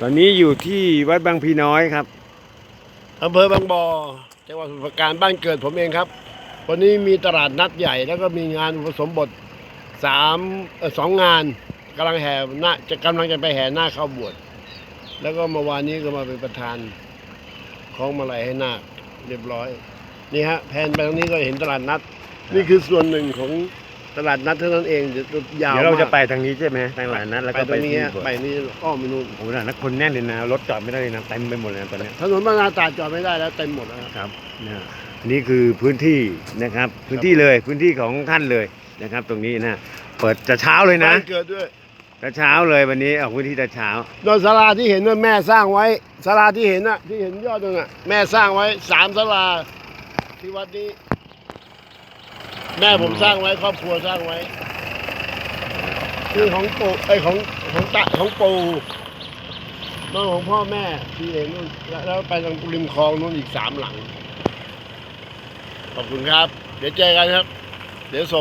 ตอนนี้อยู่ที่วัดบางพีน้อยครับอำเภอบางบ่อจังหวัดสมุพรปราการบ้านเกิดผมเองครับ วันนี้มีตลาดนัดใหญ่แล้วก็มีงานอุปสมบทสามเอ่อสองงานกำลังแห่หน้าจะกำลังจะไปแห่หน้าเข้าบวชแล้วก็เมื่อวานนี้ก็มาเป็นประธานของมาลัยให้นาคเรียบร้อย นี่ฮะแผนไปตรงนี้ก็เห็นตลาดนัด นี่คือส่วนหนึ่งของ ตลาดนัดเท่านั้นเองเดี๋ยวยาวเดี๋ยวเราจะมกไปทางนี้ใช่ไหมทางหลานนั้นแล้วไปก็ตไปรงนี้ที่ฮะโบสถ์ไปนี่อ้อมไปนู่นโอ้โหนะคนแน่นเลยนะรถจอดไม่ได้เลยนะเต็มไปหมดเลยนะตอนเนี้ยถนนบางนาตราดจอดไม่ได้แล้วเต็มหมดแล้วครับครับเนี่ยนี่คือพื้นที่นะครับ พื้นที่เลยพื้นที่ของท่านเลยนะครับ ตรงนี้นะเปิดจะเช้าเลยนะบ้านเกิดด้วยจะเช้าเลยวันนี้ออกพื้นที่แต่เช้าโดยศาลาที่เห็นว่าแม่สร้างไว้ศาลาที่เห็นน่ะที่เห็นยอดตรงน่ะแม่สร้างไว้สามศาลาที่วัดนี้ แม่ผมสร้างไว้ครอบครัวสร้างไว้คือของปู่ไอยของของตะของปู่น้องของพ่อแม่พี่เองนนู่นแล้วแล้วไปทางริมคลองนู่นอีกสามหลัง ขอบคุณครับ เดี๋ยวเจอกันครับ เดี๋ยวส่ง